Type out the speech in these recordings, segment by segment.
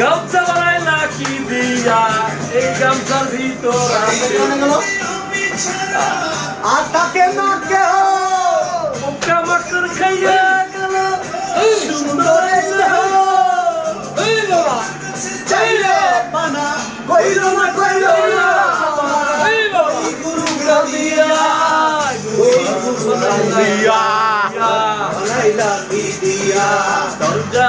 গামছা বানাই লাখি দিয়া এই গামছার ভিতর আর তাকে না কেহ। পোকা মাকড় খাইয়া গেল। সুন্দর চাইলে পানা কইল না কইল না। এই বাবা গুরু দিয়া। বানাইলা কি দরজা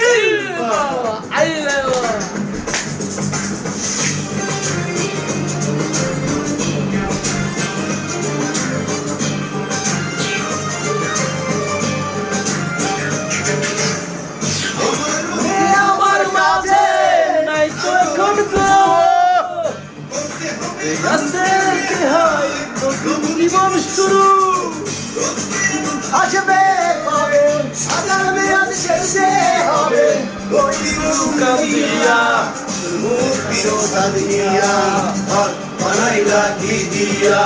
জীবন শুরু। আসবে কবে? আগামী আজ শেষে হবে। ওই কামিয়া মুখ বিরোধা দিয়া ঘর বানাইলা কি দিয়া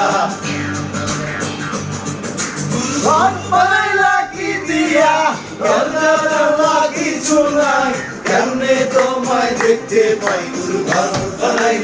ঘর বানাইলা কি দিয়া কেমনে তোমায় দেখতে পাই